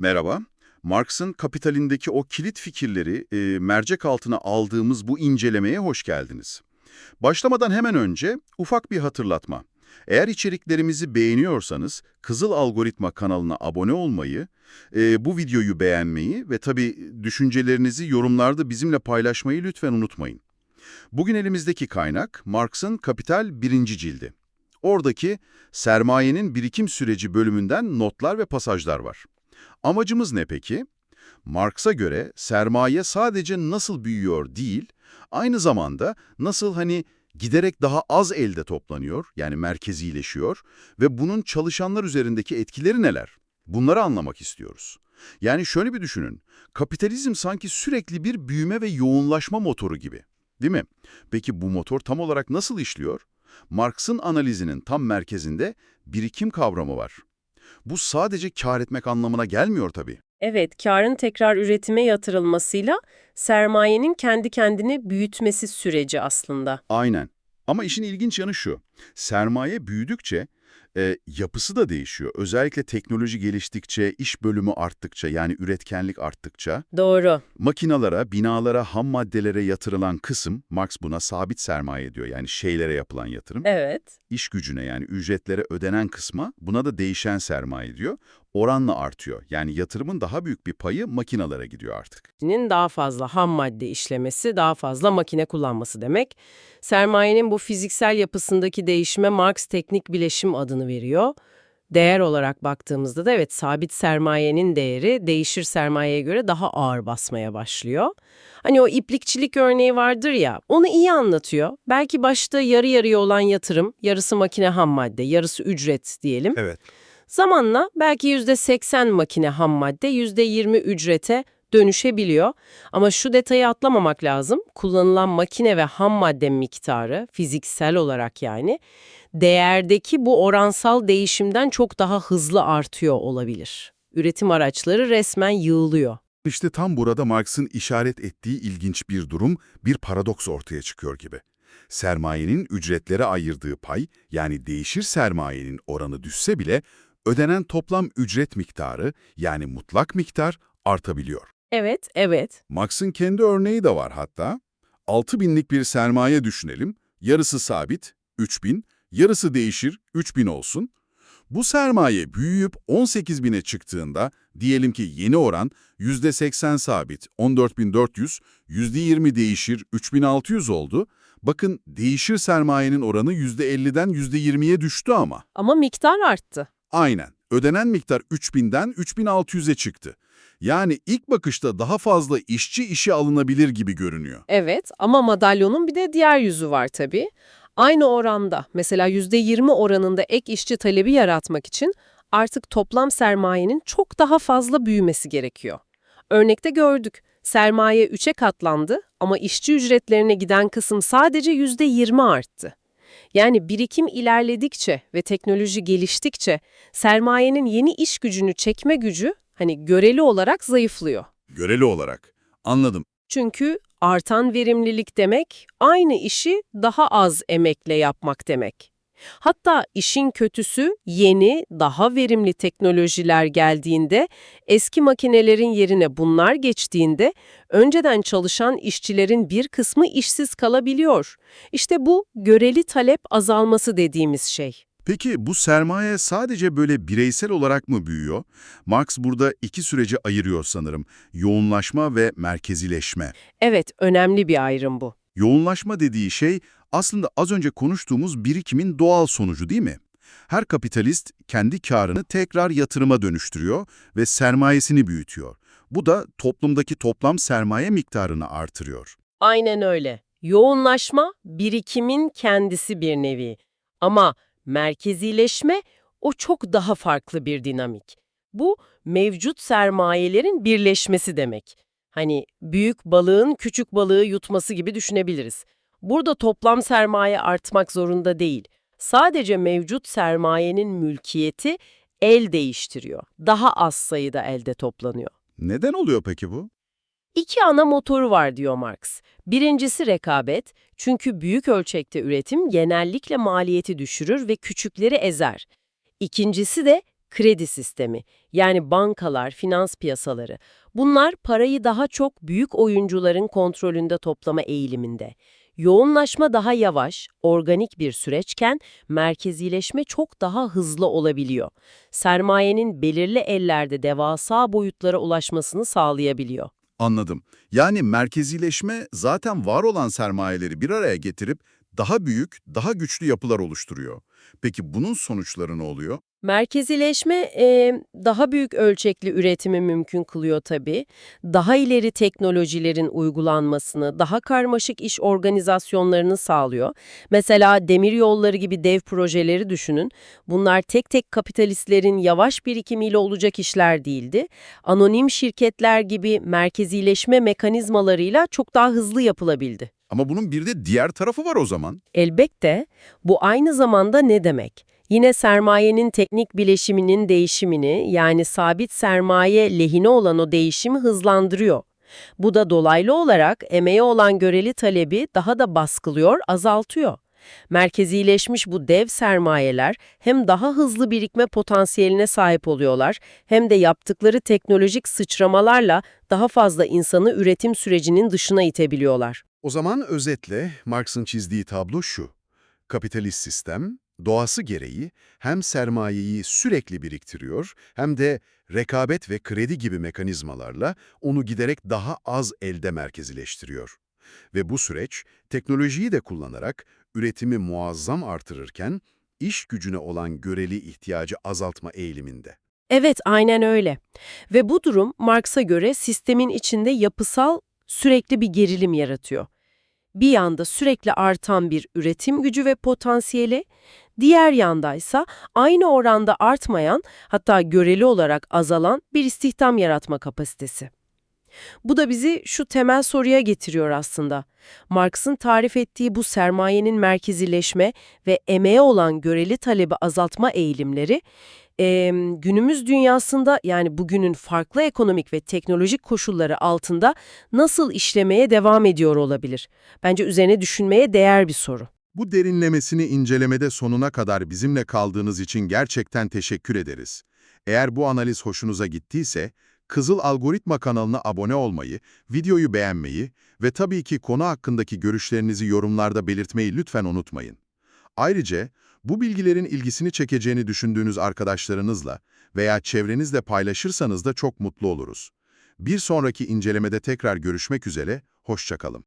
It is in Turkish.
Merhaba. Marx'ın Kapitalindeki o kilit fikirleri e, mercek altına aldığımız bu incelemeye hoş geldiniz. Başlamadan hemen önce ufak bir hatırlatma. Eğer içeriklerimizi beğeniyorsanız Kızıl Algoritma kanalına abone olmayı, e, bu videoyu beğenmeyi ve tabii düşüncelerinizi yorumlarda bizimle paylaşmayı lütfen unutmayın. Bugün elimizdeki kaynak Marx'ın Kapital 1. cildi. Oradaki sermayenin birikim süreci bölümünden notlar ve pasajlar var. Amacımız ne peki? Marx'a göre sermaye sadece nasıl büyüyor değil, aynı zamanda nasıl hani giderek daha az elde toplanıyor, yani merkezileşiyor ve bunun çalışanlar üzerindeki etkileri neler? Bunları anlamak istiyoruz. Yani şöyle bir düşünün, kapitalizm sanki sürekli bir büyüme ve yoğunlaşma motoru gibi. Değil mi? Peki bu motor tam olarak nasıl işliyor? Marx'ın analizinin tam merkezinde birikim kavramı var. Bu sadece kar etmek anlamına gelmiyor tabii. Evet, karın tekrar üretime yatırılmasıyla sermayenin kendi kendini büyütmesi süreci aslında. Aynen. Ama işin ilginç yanı şu. Sermaye büyüdükçe e, yapısı da değişiyor. Özellikle teknoloji geliştikçe, iş bölümü arttıkça yani üretkenlik arttıkça Doğru. makinalara, binalara, ham maddelere yatırılan kısım, Marx buna sabit sermaye diyor. Yani şeylere yapılan yatırım. Evet. iş gücüne yani ücretlere ödenen kısma buna da değişen sermaye diyor. Oranla artıyor. Yani yatırımın daha büyük bir payı makinalara gidiyor artık. Nin daha fazla ham madde işlemesi, daha fazla makine kullanması demek. Sermayenin bu fiziksel yapısındaki değişime Marx teknik bileşim adını veriyor. Değer olarak baktığımızda da evet sabit sermayenin değeri değişir sermayeye göre daha ağır basmaya başlıyor. Hani o iplikçilik örneği vardır ya, onu iyi anlatıyor. Belki başta yarı yarıya olan yatırım, yarısı makine ham madde, yarısı ücret diyelim. Evet. Zamanla belki %80 makine ham madde, %20 ücrete dönüşebiliyor. Ama şu detayı atlamamak lazım. Kullanılan makine ve ham madde miktarı, fiziksel olarak yani, değerdeki bu oransal değişimden çok daha hızlı artıyor olabilir. Üretim araçları resmen yığılıyor. İşte tam burada Marx'ın işaret ettiği ilginç bir durum, bir paradoks ortaya çıkıyor gibi. Sermayenin ücretlere ayırdığı pay, yani değişir sermayenin oranı düşse bile, ödenen toplam ücret miktarı, yani mutlak miktar artabiliyor. Evet, evet. Marx'ın kendi örneği de var hatta. 6 binlik bir sermaye düşünelim, yarısı sabit, 3 bin, yarısı değişir, 3 bin olsun. Bu sermaye büyüyüp 18 bine çıktığında, diyelim ki yeni oran %80 sabit, 14.400, %20 değişir, 3.600 oldu. Bakın değişir sermayenin oranı %50'den %20'ye düştü ama. Ama miktar arttı. Aynen. Ödenen miktar 3000'den 3600'e çıktı. Yani ilk bakışta daha fazla işçi işe alınabilir gibi görünüyor. Evet ama madalyonun bir de diğer yüzü var tabii. Aynı oranda mesela %20 oranında ek işçi talebi yaratmak için artık toplam sermayenin çok daha fazla büyümesi gerekiyor. Örnekte gördük. Sermaye 3'e katlandı ama işçi ücretlerine giden kısım sadece %20 arttı. Yani birikim ilerledikçe ve teknoloji geliştikçe sermayenin yeni iş gücünü çekme gücü hani göreli olarak zayıflıyor. Göreli olarak. Anladım. Çünkü artan verimlilik demek aynı işi daha az emekle yapmak demek. Hatta işin kötüsü yeni, daha verimli teknolojiler geldiğinde, eski makinelerin yerine bunlar geçtiğinde önceden çalışan işçilerin bir kısmı işsiz kalabiliyor. İşte bu göreli talep azalması dediğimiz şey. Peki bu sermaye sadece böyle bireysel olarak mı büyüyor? Marx burada iki sürece ayırıyor sanırım. Yoğunlaşma ve merkezileşme. Evet, önemli bir ayrım bu. Yoğunlaşma dediği şey aslında az önce konuştuğumuz birikimin doğal sonucu değil mi? Her kapitalist kendi karını tekrar yatırıma dönüştürüyor ve sermayesini büyütüyor. Bu da toplumdaki toplam sermaye miktarını artırıyor. Aynen öyle. Yoğunlaşma birikimin kendisi bir nevi. Ama merkezileşme o çok daha farklı bir dinamik. Bu mevcut sermayelerin birleşmesi demek. Hani büyük balığın küçük balığı yutması gibi düşünebiliriz. Burada toplam sermaye artmak zorunda değil. Sadece mevcut sermayenin mülkiyeti el değiştiriyor. Daha az sayıda elde toplanıyor. Neden oluyor peki bu? İki ana motoru var diyor Marx. Birincisi rekabet, çünkü büyük ölçekte üretim genellikle maliyeti düşürür ve küçükleri ezer. İkincisi de kredi sistemi, yani bankalar, finans piyasaları. Bunlar parayı daha çok büyük oyuncuların kontrolünde toplama eğiliminde. Yoğunlaşma daha yavaş, organik bir süreçken merkezileşme çok daha hızlı olabiliyor. Sermayenin belirli ellerde devasa boyutlara ulaşmasını sağlayabiliyor. Anladım. Yani merkezileşme zaten var olan sermayeleri bir araya getirip daha büyük, daha güçlü yapılar oluşturuyor. Peki bunun sonuçları ne oluyor? Merkezileşme e, daha büyük ölçekli üretimi mümkün kılıyor tabii. Daha ileri teknolojilerin uygulanmasını, daha karmaşık iş organizasyonlarını sağlıyor. Mesela demir yolları gibi dev projeleri düşünün. Bunlar tek tek kapitalistlerin yavaş birikimiyle olacak işler değildi. Anonim şirketler gibi merkezileşme mekanizmalarıyla çok daha hızlı yapılabildi. Ama bunun bir de diğer tarafı var o zaman. Elbette bu aynı zamanda ne demek? Yine sermayenin teknik bileşiminin değişimini yani sabit sermaye lehine olan o değişimi hızlandırıyor. Bu da dolaylı olarak emeğe olan göreli talebi daha da baskılıyor, azaltıyor. Merkezileşmiş bu dev sermayeler hem daha hızlı birikme potansiyeline sahip oluyorlar hem de yaptıkları teknolojik sıçramalarla daha fazla insanı üretim sürecinin dışına itebiliyorlar. O zaman özetle Marx'ın çizdiği tablo şu. Kapitalist sistem, doğası gereği hem sermayeyi sürekli biriktiriyor hem de rekabet ve kredi gibi mekanizmalarla onu giderek daha az elde merkezileştiriyor. Ve bu süreç teknolojiyi de kullanarak üretimi muazzam artırırken iş gücüne olan göreli ihtiyacı azaltma eğiliminde. Evet, aynen öyle. Ve bu durum Marx'a göre sistemin içinde yapısal sürekli bir gerilim yaratıyor. Bir yanda sürekli artan bir üretim gücü ve potansiyeli, diğer yandaysa aynı oranda artmayan, hatta göreli olarak azalan bir istihdam yaratma kapasitesi. Bu da bizi şu temel soruya getiriyor aslında. Marx'ın tarif ettiği bu sermayenin merkezileşme ve emeğe olan göreli talebi azaltma eğilimleri, e, günümüz dünyasında yani bugünün farklı ekonomik ve teknolojik koşulları altında nasıl işlemeye devam ediyor olabilir? Bence üzerine düşünmeye değer bir soru. Bu derinlemesini incelemede sonuna kadar bizimle kaldığınız için gerçekten teşekkür ederiz. Eğer bu analiz hoşunuza gittiyse, Kızıl Algoritma kanalına abone olmayı, videoyu beğenmeyi ve tabii ki konu hakkındaki görüşlerinizi yorumlarda belirtmeyi lütfen unutmayın. Ayrıca bu bilgilerin ilgisini çekeceğini düşündüğünüz arkadaşlarınızla veya çevrenizle paylaşırsanız da çok mutlu oluruz. Bir sonraki incelemede tekrar görüşmek üzere, hoşçakalın.